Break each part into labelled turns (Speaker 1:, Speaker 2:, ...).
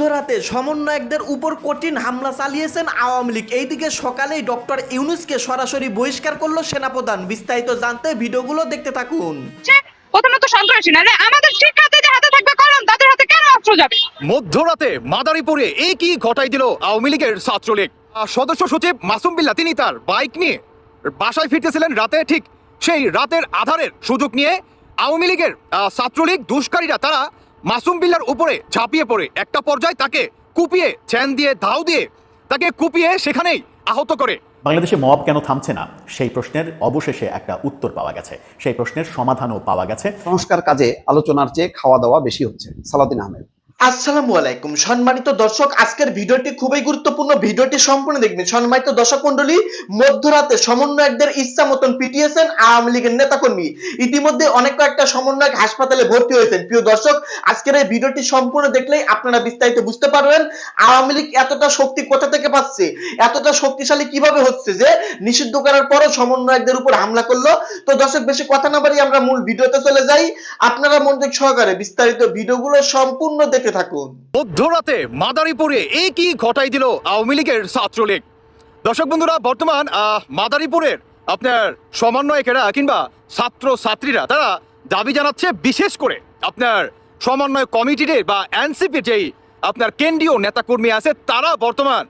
Speaker 1: মধ্যরাতে সমন্বয়কদের উপর কঠিন হামলা চালিয়েছেন আওয়ামী লীগ। এইদিকে সকালেই ডক্টর ইউনুসকে সরাসরি বহিষ্কার করল সেনাপ্রধান। বিস্তারিত জানতে ভিডিওগুলো দেখতে থাকুন।
Speaker 2: প্রথমত সন্ত্রাসী না আমাদের শিক্ষার্থীদের হাতে থাকবে কলম তাদের হাতে কেন অস্ত্র যাবে?
Speaker 3: মধ্যরাতে মাদারীপুরে এই কি ঘটাই দিল আওয়ামী লীগের ছাত্রলীগ। সদস্য সচিব মাসুম বিল্লা তিনি তার বাইক নিয়ে বাসায় ফিরতেছিলেন রাতে। ঠিক সেই রাতের আধারের সুযোগ নিয়ে আওয়ামী লীগের আহ, ছাত্রলীগ দুষ্কারীরা তারা মাসুম বিল্লার উপরে ঝাঁপিয়ে পড়ে। একটা পর্যায়ে তাকে কুপিয়ে চ্যান দিয়ে ধাও দিয়ে তাকে কুপিয়ে সেখানেই আহত করে।
Speaker 4: বাংলাদেশে মব কেন থামছে না? সেই প্রশ্নের অবশেষে একটা উত্তর পাওয়া গেছে। সেই প্রশ্নের সমাধানও পাওয়া গেছে।
Speaker 5: সংস্কার কাজে আলোচনার চেয়ে খাওয়া দাওয়া বেশি হচ্ছে সালাদিন আহমেদ।
Speaker 1: আসসালামু আলাইকুম। সম্মানিত দর্শক, আজকের ভিডিওটি খুবই গুরুত্বপূর্ণ। ভিডিওটি সম্পূর্ণ দেখবেন। সম্মানিত দর্শক মন্ডলী মধ্যরাতে সমন্বয়কদের ইচ্ছা মতন পিটিয়েছেন আওয়ামী লীগের নেতাকর্মী। ইতিমধ্যে অনেক কয়েকটা সমন্বয়ক হাসপাতালে ভর্তি হয়েছেন। প্রিয় দর্শক, আজকের এই ভিডিওটি সম্পূর্ণ দেখলেই আপনারা বিস্তারিত বুঝতে পারবেন আওয়ামী লীগ এতটা শক্তি কোথা থেকে পাচ্ছে, এতটা শক্তিশালী কীভাবে হচ্ছে যে নিষিদ্ধ করার পরও সমন্বয়কদের উপর হামলা করল। তো দর্শক, বেশি কথা না বাড়ি আমরা মূল ভিডিওতে চলে যাই। আপনারা মনোযোগ সহকারে বিস্তারিত ভিডিওগুলো সম্পূর্ণ দেখতে থাকুন।
Speaker 3: মধ্যরাতে মাদারীপুরে এই কি ঘটাই দিল আওয়ামী লীগের ছাত্রলীগ। দর্শক বন্ধুরা, বর্তমান মাদারীপুরের আপনার সমন্বয়কেরা কিংবা ছাত্র ছাত্রীরা তারা দাবি জানাচ্ছে বিশেষ করে আপনার সমন্বয় কমিটিতে বা এনসিপির যেই আপনার কেন্দ্রীয় নেতাকর্মী আছে, তারা বর্তমান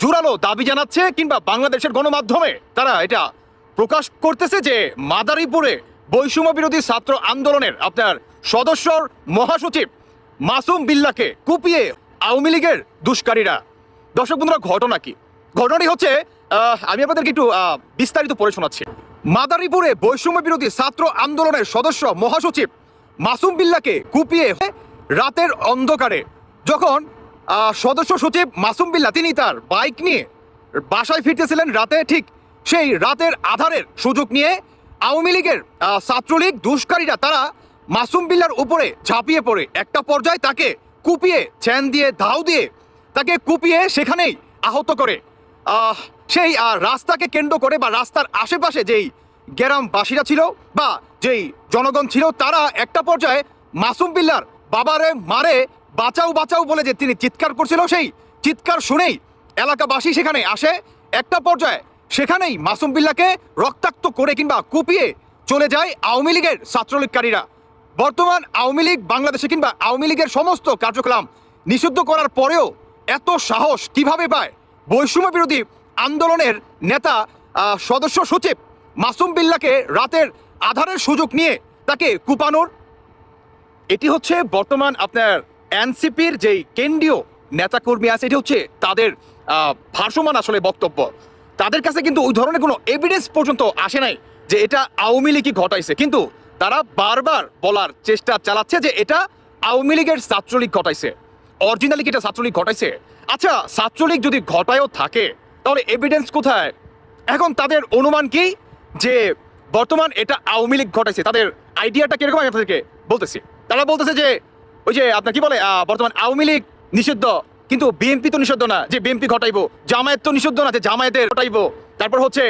Speaker 3: জোরালো দাবি জানাচ্ছে কিংবা বাংলাদেশের গণমাধ্যমে তারা এটা প্রকাশ করতেছে যে মাদারীপুরে বৈষম্য বিরোধী ছাত্র আন্দোলনের আপনার সদস্যর মহাসচিব মাসুম বিল্লাকে কুপিয়ে আওয়ামী লীগের দুষ্কারীরা। দর্শক বন্ধুরা, ঘটনা কি? ঘটনাটি হচ্ছে আমি আপনাদেরকে একটু বিস্তারিত পড়ে শোনাচ্ছি। মাদারীপুরে বৈষম্য বিরোধী ছাত্র আন্দোলনের সদস্য মহাসচিব মাসুম বিল্লাকে কুপিয়ে রাতের অন্ধকারে যখন সদস্য সচিব মাসুম বিল্লা, তিনি তার বাইক নিয়ে বাসায় ফিরতেছিলেন রাতে, ঠিক সেই রাতের আধারের সুযোগ নিয়ে আওয়ামী লীগের ছাত্রলীগ দুষ্কারীরা, তারা মাসুম বিল্লার উপরে ঝাঁপিয়ে পড়ে। একটা পর্যায়ে তাকে কুপিয়ে চ্যান দিয়ে, ধাও দিয়ে তাকে কুপিয়ে সেখানেই আহত করে। সেই রাস্তাকে কেন্দ্র করে বা রাস্তার আশেপাশে যেই গ্রামবাসীরা ছিল বা যেই জনগণ ছিল, তারা একটা পর্যায়ে মাসুম বিল্লার বাবারে মারে, বাঁচাও বাঁচাও বলে যে তিনি চিৎকার করছিল, সেই চিৎকার শুনেই এলাকাবাসী সেখানে আসে। একটা পর্যায়ে সেখানেই মাসুম বিল্লাকে রক্তাক্ত করে কিংবা কুপিয়ে চলে যায় আওয়ামী লীগের ছাত্রলীগকারীরা। বর্তমান আওয়ামী লীগ বাংলাদেশে কিংবা আওয়ামী লীগের সমস্ত কার্যক্রম নিষিদ্ধ করার পরেও এত সাহস কীভাবে পায়? বৈষম্য বিরোধী আন্দোলনের নেতা সদস্য সচিব মাসুম বিল্লাকে রাতের আধারের সুযোগ নিয়ে তাকে কুপানোর। এটি হচ্ছে বর্তমান আপনার এনসিপির যেই কেন্দ্রীয় নেতাকর্মী আছে, এটি হচ্ছে তাদের ভাসমান আসলে বক্তব্য। তাদের কাছে কিন্তু ওই ধরনের কোনো এভিডেন্স পর্যন্ত আসে নাই যে এটা আওয়ামী লীগই ঘটাইছে। কিন্তু তারা বারবার বলার চেষ্টা চালাচ্ছে যে এটা আওয়ামী লীগের ছাত্রলীগ ঘটাইছে। অরিজিনালি কি এটা ছাত্রলীগ ঘটাইছে? আচ্ছা ছাত্রলীগ যদি ঘটায়ও থাকে, তাহলে এভিডেন্স কোথায়? এখন তাদের অনুমান কি? যে বর্তমান এটা আওয়ামী লীগ ঘটাইছে। তাদের আইডিয়াটা কীরকম আমি আপনাদেরকে বলতেছি। তারা বলতেছে যে, ওই যে আপনার কি বলে বর্তমান আওয়ামী লীগ নিষিদ্ধ, কিন্তু বিএনপি তো নিষিদ্ধ না। যে বিএনপি ঘটাইবো, জামায়াত তো নিষিদ্ধ না যে জামায়াতের ঘটাইবো। তারপর হচ্ছে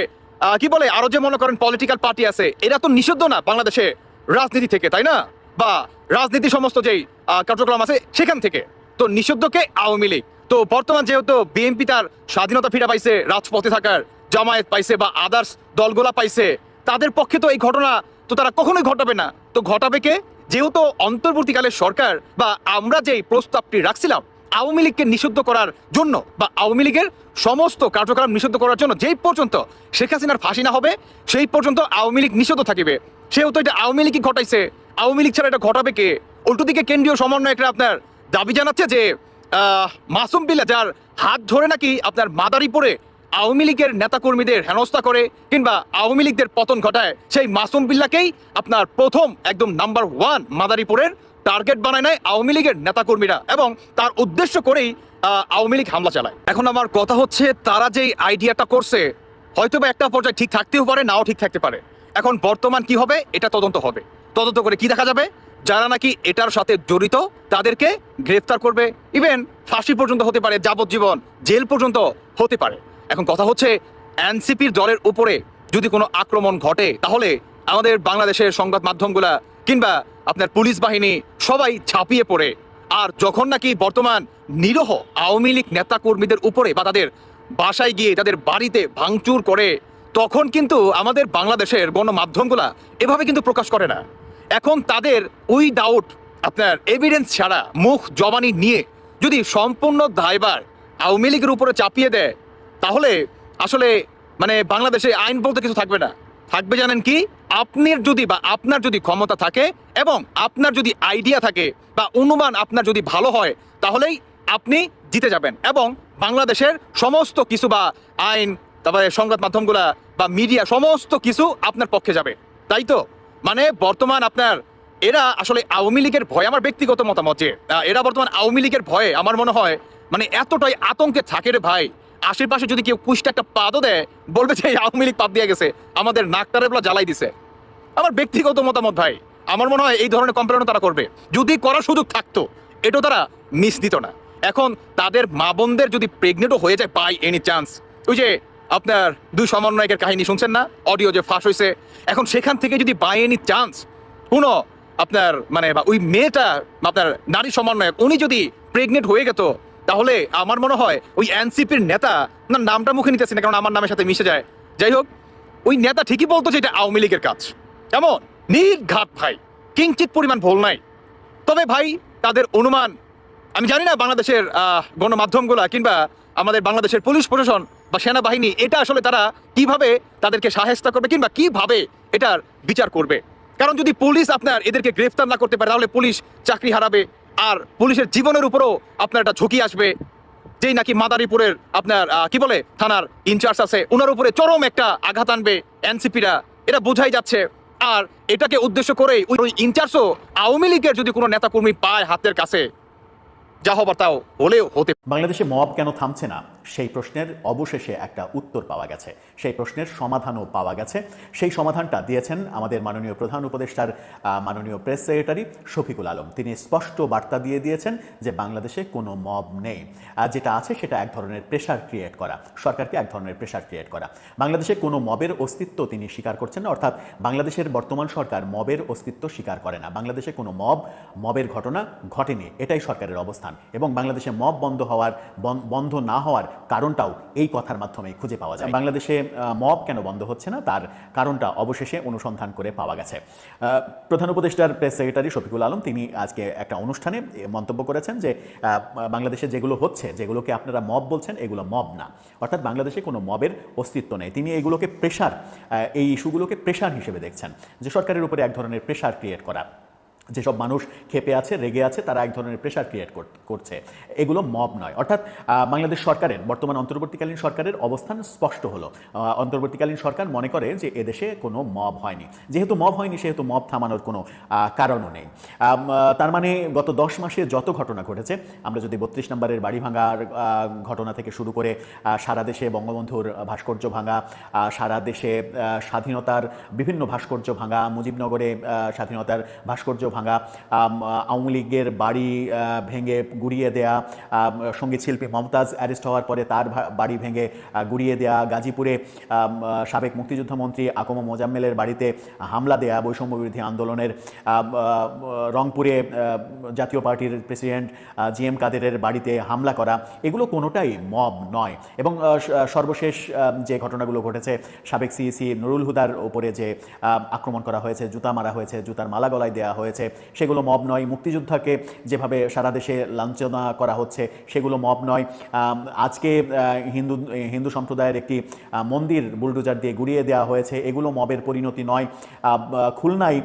Speaker 3: কি বলে? আরও যে মনে করেন পলিটিক্যাল পার্টি আছে, এরা তো নিষিদ্ধ না বাংলাদেশে রাজনীতি থেকে, তাই না? বা রাজনীতি সমস্ত যেই কার্যক্রম আছে সেখান থেকে। তো নিষিদ্ধকে আওয়ামী লীগ। তো বর্তমান যেহেতু বিএনপি তার স্বাধীনতা ফিরে পাইছে, রাজপথে থাকার জামায়াত পাইছে বা আদার্স দলগুলা পাইছে, তাদের পক্ষে তো এই ঘটনা তো তারা কখনোই ঘটাবে না। তো ঘটাবে কে? যেহেতু অন্তর্বর্তীকালের সরকার বা আমরা যেই প্রস্তাবটি রাখছিলাম আওয়ামী লীগকে নিষিদ্ধ করার জন্য বা আওয়ামী লীগের সমস্ত কার্যক্রম নিষিদ্ধ করার জন্য যেই পর্যন্ত শেখ হাসিনার ফাঁসি না হবে, সেই পর্যন্ত আওয়ামী লীগ নিষিদ্ধ থাকিবে। সেহেতু এটা আওয়ামী লীগই ঘটাইছে। আওয়ামী লীগ ছাড়া এটা ঘটাবে কে? উল্টো দিকে কেন্দ্রীয় সমন্বয়করা আপনার দাবি জানাচ্ছে যে মাসুম বিল্লা যার হাত ধরে নাকি আপনার মাদারীপুরে আওয়ামী লীগের নেতাকর্মীদের হেনস্থা করে কিংবা আওয়ামী লীগদের পতন ঘটায়, সেই মাসুম বিল্লাকেই আপনার প্রথম একদম নাম্বার ওয়ান মাদারীপুরের টার্গেট বানায় নেয় আওয়ামী লীগের নেতাকর্মীরা এবং তার উদ্দেশ্য করেই আওয়ামী লীগ হামলা চালায়। এখন আমার কথা হচ্ছে, তারা যেই আইডিয়াটা করছে হয়তো বা একটা পর্যায়ে ঠিক থাকতেও পারে, নাও ঠিক থাকতে পারে। এখন বর্তমান কি হবে, এটা তদন্ত হবে। তদন্ত করে কি দেখা যাবে? যারা নাকি এটার সাথে জড়িত, তাদেরকে গ্রেফতার করবে। ইভেন ফাঁসি পর্যন্ত হতে পারে, যাবজ্জীবন জেল পর্যন্ত হতে পারে। এখন কথা হচ্ছে, এনসিপির দলের উপরে যদি কোনো আক্রমণ ঘটে, তাহলে আমাদের বাংলাদেশের সংবাদ মাধ্যমগুলা কিংবা আপনার পুলিশ বাহিনী সবাই ঝাঁপিয়ে পড়ে। আর যখন নাকি বর্তমান নিরহ আওয়ামী লীগ নেতা কর্মীদের উপরে বা তাদের বাসায় গিয়ে তাদের বাড়িতে ভাঙচুর করে, তখন কিন্তু আমাদের বাংলাদেশের গণমাধ্যমগুলা এভাবে কিন্তু প্রকাশ করে না। এখন তাদের উই ডাউট আপনার এভিডেন্স ছাড়া মুখ জবানি নিয়ে যদি সম্পূর্ণ দায়বার আওয়ামী লীগের উপরে চাপিয়ে দেয়, তাহলে আসলে মানে বাংলাদেশে আইন বলতে কিছু থাকবে না। থাকবে জানেন কি? আপনার যদি বা আপনার যদি ক্ষমতা থাকে এবং আপনার যদি আইডিয়া থাকে বা অনুমান আপনার যদি ভালো হয়, তাহলেই আপনি জিতে যাবেন এবং বাংলাদেশের সমস্ত কিছু বা আইন, তারপরে সংবাদ মাধ্যমগুলা বা মিডিয়া সমস্ত কিছু আপনার পক্ষে যাবে। তাই তো? মানে বর্তমান আপনার, এরা আসলে আওয়ামী লীগের ভয়, আমার ব্যক্তিগত মতামত যে এরা বর্তমান আওয়ামী লীগের ভয়ে, আমার মনে হয় মানে এতটাই আতঙ্কে থাকে রে ভাই। আশেপাশে যদি কেউ কুষ্টা একটা পাদও দেয়, বলবে যে আওয়ামী লীগ পাদ দিয়ে গেছে। আমাদের নাকটারে বলা জ্বালাই দিছে। আমার ব্যক্তিগত মতামত ভাই, আমার মনে হয় এই ধরনের কমপ্লেনও তারা করবে। যদি করার সুযোগ থাকতো, এটাও তারা মিস দিত না। এখন তাদের মা বোনদের যদি প্রেগনেন্টও হয়ে যায় বাই এনি চান্স ওই যে আপনার দুই সমন্বয়কের কাহিনী শুনছেন না? অডিও যে ফাঁস হয়েছে এখন সেখান থেকে যদি বাই এনি চান্স কোনো আপনার মানে ওই মেয়েটা, আপনার নারী সমন্বয়ক, উনি যদি প্রেগনেন্ট হয়ে গেত তাহলে আমার মনে হয় ওই এনসিপির নেতা না, নামটা মুখে নিতেছি না, কারণ আমার নামের সাথে মিশে যায়। যাই হোক, ওই নেতা ঠিকই বলতো যে এটা আওয়ামী লীগের কাজ। কেমন? নির্ঘাত ভাই, কিঞ্চিত পরিমাণ ভুল নাই। তবে ভাই, তাদের অনুমান, আমি জানি না বাংলাদেশের গণমাধ্যমগুলা কিংবা আমাদের বাংলাদেশের পুলিশ প্রশাসন বা সেনাবাহিনী, এটা আসলে তারা কীভাবে তাদেরকে সাহেস্তা করবে কিংবা কীভাবে এটার বিচার করবে? কারণ যদি পুলিশ আপনার এদেরকে গ্রেফতার না করতে পারে, তাহলে পুলিশ চাকরি হারাবে আর পুলিশের জীবনের উপরও আপনার একটা ঝুঁকি আসবে। যেই নাকি মাদারীপুরের আপনার কি বলে, থানার ইনচার্জ আছে ওনার উপরে চরম একটা আঘাত আনবে এনসিপিরা। এটা বোঝাই যাচ্ছে। আর এটাকে উদ্দেশ্য করেই ওই ইনচার্জও আওয়ামী লীগের যদি কোনো নেতাকর্মী পায় হাতের কাছে, যা হবার তাও হলেও হতে
Speaker 4: বাংলাদেশে মব কেন থামছে না? সেই প্রশ্নের অবশেষে একটা উত্তর পাওয়া গেছে। সেই প্রশ্নের সমাধানও পাওয়া গেছে। সেই সমাধানটা দিয়েছেন আমাদের মাননীয় প্রধান উপদেষ্টার মাননীয় প্রেস সেক্রেটারি শফিকুল আলম। তিনি স্পষ্ট বার্তা দিয়ে দিয়েছেন যে বাংলাদেশে কোনো মব নেই। যেটা আছে সেটা এক ধরনের প্রেশার ক্রিয়েট করা। সরকারকে এক ধরনের প্রেশার ক্রিয়েট করা। বাংলাদেশে কোনো মবের অস্তিত্ব তিনি স্বীকার করছেন না অর্থাৎ বাংলাদেশের বর্তমান সরকার মবের অস্তিত্ব স্বীকার করে না। বাংলাদেশে কোনো মব, মবের ঘটনা ঘটেনি। এটাই সরকারের অবস্থান। এবং বাংলাদেশে মব বন্ধ হওয়ার বন্ধ না হওয়ার কারণটাও এই কথার মাধ্যমে খুঁজে পাওয়া যায়। বাংলাদেশে মব কেন বন্ধ হচ্ছে না? তার কারণটা অবশেষে অনুসন্ধান করে পাওয়া গেছে। প্রধান উপদেষ্টার প্রেস সেক্রেটারি শফিকুল আলম তিনি আজকে একটা অনুষ্ঠানে মন্তব্য করেছেন যে বাংলাদেশে যেগুলো হচ্ছে, যেগুলোকে আপনারা মব বলছেন, এগুলো মব না। অর্থাৎ বাংলাদেশে কোনো মবের অস্তিত্ব নেই। তিনি এগুলোকে প্রেশার এই ইস্যুগুলোকে প্রেশার হিসেবে দেখছেন। যে সরকারের উপরে এক ধরনের প্রেশার ক্রিয়েট করা। যেসব মানুষ খেপে আছে, রেগে আছে, তারা এক ধরনের প্রেশার ক্রিয়েট করছে। এগুলো মব নয়। অর্থাৎ বাংলাদেশ সরকারের, বর্তমান অন্তর্বর্তীকালীন সরকারের অবস্থান স্পষ্ট হলো। অন্তর্বর্তীকালীন সরকার মনে করে যে এদেশে কোনো মব হয়নি। যেহেতু মব হয়নি, সেহেতু মব থামানোর কোনো কারণও নেই। তার মানে গত দশ মাসে যত ঘটনা ঘটেছে, আমরা যদি বত্রিশ নম্বরের বাড়ি ভাঙার ঘটনা থেকে শুরু করে সারা দেশে বঙ্গবন্ধুর ভাস্কর্য ভাঙা সারা দেশে স্বাধীনতার বিভিন্ন ভাস্কর্য ভাঙা, মুজিবনগরে স্বাধীনতার ভাস্কর্য ভাঙা আওয়ামী লীগের বাড়ি ভেঙে গুড়িয়ে দেয়া আম, সংগীত শিল্পী মমতাজ অ্যারেস্ট হওয়ার পরে তার বাড়ি ভেঙে গুড়িয়ে দেয়া গাজীপুরে সাবেক মুক্তিযুদ্ধ মন্ত্রী আকম মোজাম্মেলের বাড়িতে হামলা দেয়া বৈষম্য বিরোধী আন্দোলনের রংপুরে জাতীয় পার্টির প্রেসিডেন্ট জি এম কাদেরের বাড়িতে হামলা করা এগুলো কোনোটাই মব নয়। এবং সর্বশেষ যে ঘটনাগুলো ঘটেছে সাবেক সিইসি নুরুল হুদার উপরে যে আক্রমণ করা হয়েছে জুতা মারা হয়েছে জুতার মালা গলায় দেওয়া হয়েছে সেগুলো মব নয়। মুক্তিযোদ্ধাকে যেভাবে সারা দেশে লাঞ্ছনা করা হচ্ছে, সেগুলো মব নয়। আজকে হিন্দু হিন্দু সম্প্রদায়ের একটি মন্দির বুলডোজার দিয়ে গুড়িয়ে দেওয়া হয়েছে। এগুলো মবের পরিণতি নয়। খুলনায়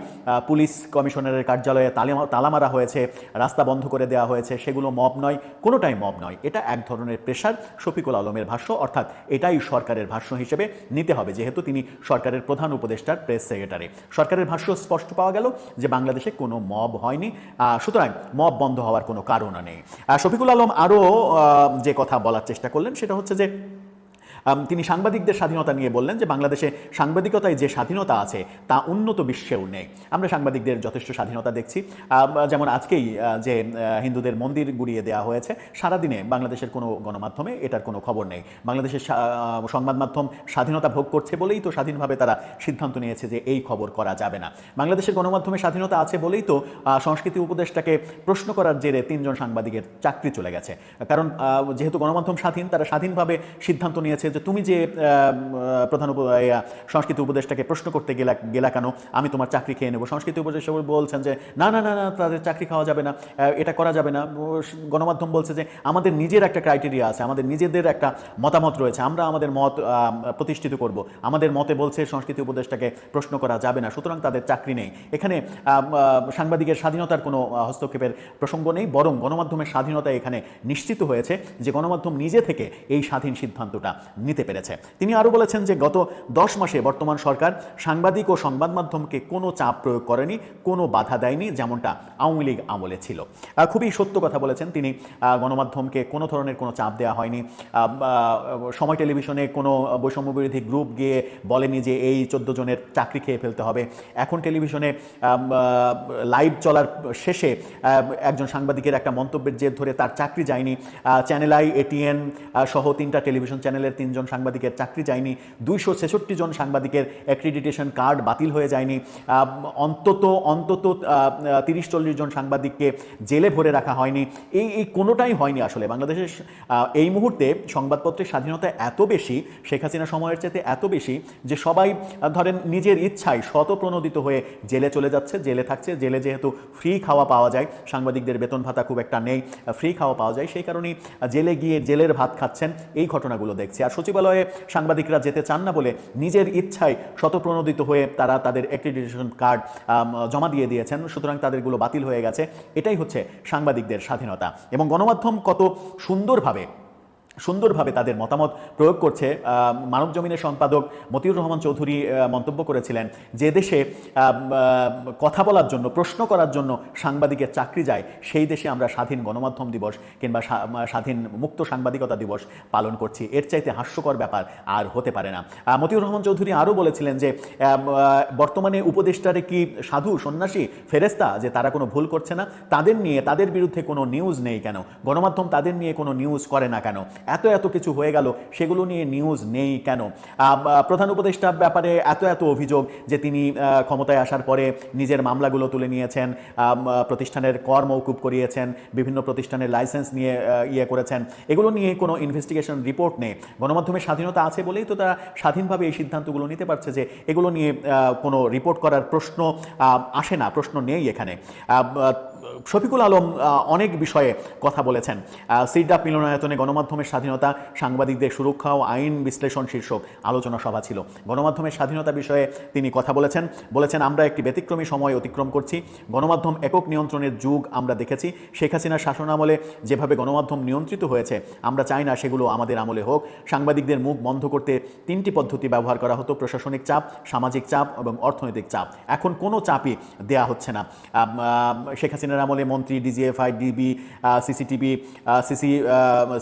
Speaker 4: পুলিশ কমিশনারের কার্যালয়ে তালা মারা হয়েছে, রাস্তা বন্ধ করে দেওয়া হয়েছে, সেগুলো মব নয়। কোনোটাই মব নয়। এটা এক ধরনের প্রেশার শফিকুল আলমের ভাষ্য, অর্থাৎ এটাই সরকারের ভাষ্য হিসেবে নিতে হবে, যেহেতু তিনি সরকারের প্রধান উপদেষ্টার প্রেস সেক্রেটারি সরকারের ভাষ্য স্পষ্ট পাওয়া গেল যে বাংলাদেশে কোনো মব হয়নি। সুতরাং মব বন্ধ হওয়ার কোনো কারণ নেই। শফিকুল আলম আরও যে কথা বলার চেষ্টা করলেন সেটা হচ্ছে যে তিনি সাংবাদিকদের স্বাধীনতা নিয়ে বললেন যে বাংলাদেশে সাংবাদিকতায় যে স্বাধীনতা আছে, তা উন্নত বিশ্বেও নেই। আমরা সাংবাদিকদের যথেষ্ট স্বাধীনতা দেখছি। যেমন আজকেই যে হিন্দুদের মন্দির গুড়িয়ে দেওয়া হয়েছে, সারাদিনে বাংলাদেশের কোনো গণমাধ্যমে এটার কোনো খবর নেই। বাংলাদেশের সংবাদ মাধ্যম স্বাধীনতা ভোগ করছে বলেই তো স্বাধীনভাবে তারা সিদ্ধান্ত নিয়েছে যে এই খবর করা যাবে না। বাংলাদেশের গণমাধ্যমে স্বাধীনতা আছে বলেই তো সংস্কৃতি উপদেষ্টাকে প্রশ্ন করার জেরে তিনজন সাংবাদিকের চাকরি চলে গেছে। কারণ যেহেতু গণমাধ্যম স্বাধীন, তারা স্বাধীনভাবে সিদ্ধান্ত নিয়েছে যে তুমি যে প্রধান সংস্কৃতি উপদেষ্টাকে প্রশ্ন করতে গেলা গেলা কেন? আমি তোমার চাকরি খেয়ে নেব। সংস্কৃতি উপদেষ্টা বলছেন যে, না না না না, তাদের চাকরি খাওয়া যাবে না এটা করা যাবে না। গণমাধ্যম বলছে যে, আমাদের নিজের একটা ক্রাইটেরিয়া আছে, আমাদের নিজেদের একটা মতামত রয়েছে, আমরা আমাদের মত প্রতিষ্ঠিত করব। আমাদের মতে বলছে সংস্কৃতি উপদেষ্টাকে প্রশ্ন করা যাবে না, সুতরাং তাদের চাকরি নেই। এখানে সাংবাদিকের স্বাধীনতার কোনো হস্তক্ষেপের প্রসঙ্গ নেই, বরং গণমাধ্যমের স্বাধীনতা এখানে নিশ্চিত হয়েছে যে, গণমাধ্যম নিজে থেকে এই স্বাধীন সিদ্ধান্তটা নিতে পেরেছে। তিনি আরও বলেছেন যে, গত দশ মাসে বর্তমান সরকার সাংবাদিক ও সংবাদ মাধ্যমকে কোনো চাপ প্রয়োগ করেনি, কোনো বাধা দেয়নি, যেমনটা আওয়ামী লীগ আমলে ছিল। খুবই সত্য কথা বলেছেন তিনি। গণমাধ্যমকে কোনো ধরনের কোনো চাপ দেওয়া হয়নি। সময় টেলিভিশনে কোনো বৈষম্য বিরোধী গ্রুপ গিয়ে বলেনি যে, এই চোদ্দ জনের চাকরি খেয়ে ফেলতে হবে। এখন টেলিভিশনে লাইভ চলার শেষে একজন সাংবাদিকের একটা মন্তব্যের জের ধরে তার চাকরি যায়নি। চ্যানেল আই এটিএন সহ তিনটা টেলিভিশন চ্যানেলের তিনজন সাংবাদিকের চাকরি যায়নি, দুইশো ছেষট্টি জন সাংবাদিকের অ্যাক্রিডিটেশন কার্ড বাতিল হয়ে যায়নি অন্তত অন্তত তিরিশ চল্লিশ জন সাংবাদিককে জেলে ভরে রাখা হয়নি। এই এই কোনোটাই হয়নি আসলে। বাংলাদেশের এই মুহূর্তে সংবাদপত্রের স্বাধীনতা এত বেশি, শেখ হাসিনা সময়ের চেয়ে এত বেশি, যে সবাই ধরেন নিজের ইচ্ছায় শতপ্রণোদিত হয়ে জেলে চলে যাচ্ছে, জেলে থাকছে, জেলে যেহেতু ফ্রি খাওয়া পাওয়া যায়, সাংবাদিকদের বেতন ভাতা খুব একটা নেই ফ্রি খাওয়া পাওয়া যায়, সেই কারণেই জেলে গিয়ে জেলের ভাত খাচ্ছেন, এই ঘটনাগুলো দেখছি। আর সচিবালয়ে সাংবাদিকরা যেতে চান না বলে নিজের ইচ্ছায় শতপ্রণোদিত হয়ে তারা তাদের অ্যাক্রিডিটেশন কার্ড জমা দিয়ে দিয়েছেন। সুতরাং তাদেরগুলো বাতিল হয়ে গেছে। এটাই হচ্ছে সাংবাদিকদের স্বাধীনতা। এবং গণমাধ্যম কত সুন্দরভাবে সুন্দরভাবে তাদের মতামত প্রয়োগ করছে মানব জমিনের সম্পাদক মতিউর রহমান চৌধুরী মন্তব্য করেছিলেন যে দেশে কথা বলার জন্য, প্রশ্ন করার জন্য সাংবাদিকের চাকরি যায়, সেই দেশে আমরা স্বাধীন গণমাধ্যম দিবস কিংবা স্বাধীন মুক্ত সাংবাদিকতা দিবস পালন করছি। এর চাইতে হাস্যকর ব্যাপার আর হতে পারে না। মতিউর রহমান চৌধুরী আরও বলেছিলেন যে বর্তমানে উপদেষ্টারে কি সাধু, সন্ন্যাসী ফেরেস্তা যে তারা কোনো ভুল করছে না? তাদের নিয়ে, তাদের বিরুদ্ধে কোনো নিউজ নেই কেন? গণমাধ্যম তাদের নিয়ে কোনো নিউজ করে না কেন? এত এত কিছু হয়ে গেল, সেগুলো নিয়ে নিউজ নেই কেন? প্রধান উপদেষ্টার ব্যাপারে এত এত অভিযোগ যে তিনি ক্ষমতায় আসার পরে নিজের মামলাগুলো তুলে নিয়েছেন প্রতিষ্ঠানের কর মৌকুব করিয়েছেন, বিভিন্ন প্রতিষ্ঠানের লাইসেন্স নিয়ে ইয়ে করেছেন। এগুলো নিয়ে কোনো ইনভেস্টিগেশন রিপোর্ট নেই। গণমাধ্যমের স্বাধীনতা আছে বলেই তো তারা স্বাধীনভাবে এই সিদ্ধান্তগুলো নিতে পারছে যে এগুলো নিয়ে কোনো রিপোর্ট করার প্রশ্ন আসে না, প্রশ্ন নেই এখানে। শফিকুল আলম অনেক বিষয়ে কথা বলেছেন। সিডাপ মিলনায়তনে গণমাধ্যমের স্বাধীনতা, সাংবাদিকদের সুরক্ষা ও আইন বিশ্লেষণ শীর্ষক আলোচনা সভা ছিল। গণমাধ্যমের স্বাধীনতা বিষয়ে তিনি কথা বলেছেন। বলেছেন, আমরা একটি ব্যতিক্রমী সময় অতিক্রম করছি। গণমাধ্যম একক নিয়ন্ত্রণের যুগ আমরা দেখেছি। শেখ হাসিনার শাসনামলে যেভাবে গণমাধ্যম নিয়ন্ত্রিত হয়েছে, আমরা চাই না সেগুলো আমাদের আমলে হোক। সাংবাদিকদের মুখ বন্ধ করতে তিনটি পদ্ধতি ব্যবহার করা হতো, প্রশাসনিক চাপ, সামাজিক চাপ এবং অর্থনৈতিক চাপ। এখন কোনো চাপই দেয়া হচ্ছে না। শেখ হাসিনার আমলে মন্ত্রী DGFI DB CCTV CC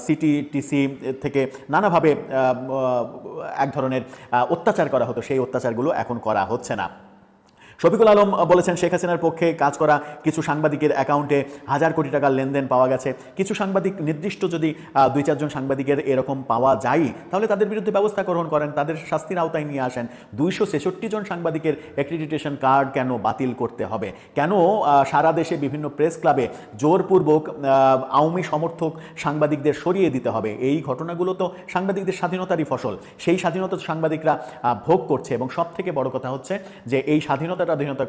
Speaker 4: CT TC থেকে নানাভাবে এক ধরনের অত্যাচার করা হতো। সেই অত্যাচারগুলো এখন করা হচ্ছে না। শফিকুল আলম বলেছেন, শেখ হাসিনার পক্ষে কাজ করা কিছু সাংবাদিকের অ্যাকাউন্টে হাজার কোটি টাকার লেনদেন পাওয়া গেছে। কিছু সাংবাদিক নির্দিষ্ট যদি দুই চারজন সাংবাদিকের এরকম পাওয়া যায়, তাহলে তাদের বিরুদ্ধে ব্যবস্থা গ্রহণ করেন, তাদের শাস্তির আওতায় নিয়ে আসেন। দুইশো ছেষট্টি জন সাংবাদিকের অ্যাক্রিডিটেশন কার্ড কেন বাতিল করতে হবে? কেন সারা দেশে বিভিন্ন প্রেস ক্লাবে জোরপূর্বক আওয়ামী সমর্থক সাংবাদিকদের সরিয়ে দিতে হবে? এই ঘটনাগুলো তো সাংবাদিকদের স্বাধীনতারই ফসল। সেই স্বাধীনতা সাংবাদিকরা ভোগ করছে এবং সব থেকে বড় কথা হচ্ছে যে, এই স্বাধীনতা স্বাধীনতা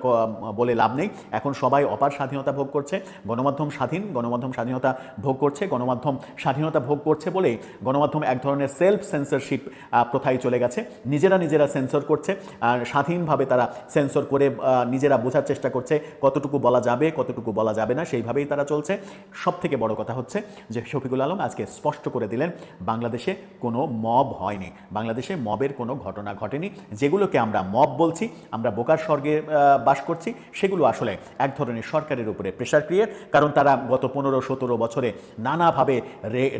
Speaker 4: বলে লাভ নেই। এখন সবাই অপার স্বাধীনতা ভোগ করছে। গণমাধ্যম স্বাধীন, গণমাধ্যম স্বাধীনতা ভোগ করছে। গণমাধ্যম স্বাধীনতা ভোগ করছে বলেই গণমাধ্যম এক ধরনের সেলফ সেন্সরশিপ প্রথায় চলে গেছে। নিজেরা নিজেরা সেন্সর করছে আর স্বাধীনভাবে তারা সেন্সর করে নিজেরা বোঝার চেষ্টা করছে কতটুকু বলা যাবে, কতটুকু বলা যাবে না, সেইভাবেই তারা চলছে। সব থেকে বড় কথা হচ্ছে যে শফিকুল আলম আজকে স্পষ্ট করে দিলেন, বাংলাদেশে কোনো মব হয়নি। বাংলাদেশে মবের কোনো ঘটনা ঘটেনি। যেগুলোকে আমরা মব বলছি, আমরা বোকার স্বর্গে বাস করছি, সেগুলো আসলে এক ধরনের সরকারের উপরে প্রেশার ক্রিয়েট কারণ তারা গত পনেরো, সতেরো বছরে নানাভাবে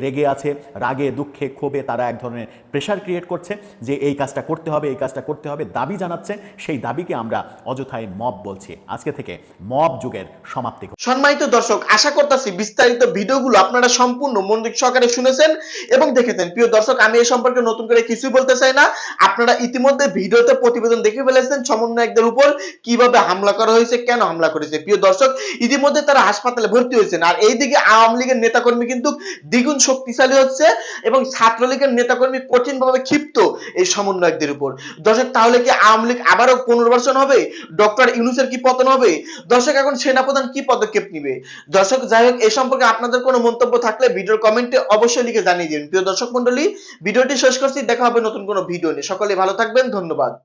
Speaker 4: রেগে আছে, রাগে, দুঃখে, ক্ষোভে তারা এক ধরনের প্রেশার ক্রিয়েট করছে যে এই কাজটা করতে হবে, এই কাজটা করতে হবে। দাবি জানাচ্ছে, সেই দাবিকে আমরা অযথায় মব বলছি। আজকে থেকে মব যুগের সমাপ্তি
Speaker 1: সম্মানিত দর্শক, আশা করতেছি বিস্তারিত ভিডিওগুলো আপনারা সম্পূর্ণ মনোযোগ সহকারে শুনেছেন এবং দেখেছেন। প্রিয় দর্শক, আমি এই সম্পর্কে নতুন করে কিছুই বলতে চাই না। আপনারা ইতিমধ্যে ভিডিওতে প্রতিবেদন দেখে ফেলেছেন, সমন্বয়কদের উপর। কীভাবে হামলা করা হয়েছে, কেন হামলা করেছে? প্রিয় দর্শক, ইতিমধ্যে তারা হাসপাতালে ভর্তি হয়েছেন। আর এইদিকে আওয়ামী লীগের নেতাকর্মী কিন্তু দ্বিগুণ শক্তিশালী হচ্ছে এবং ছাত্রলীগের নেতাকর্মী কঠিনভাবে ক্ষিপ্ত এই সমন্বয়কদের উপর। দর্শক, তাহলে কি আওয়ামী লীগ আবারও পুনর্বাসন হবে? ডক্টর ইউনুসের কি পতন হবে? দর্শক, এখন সেনাপ্রধান কি পদক্ষেপ নিবে? দর্শক, যাই হোক, এ সম্পর্কে আপনাদের কোনো মন্তব্য থাকলে ভিডিওর কমেন্টে অবশ্যই লিখে জানিয়ে দিন। প্রিয় দর্শক মন্ডলী ভিডিওটি শেষ করছি, দেখা হবে নতুন কোনো ভিডিও নিয়ে। সকলে ভালো থাকবেন, ধন্যবাদ।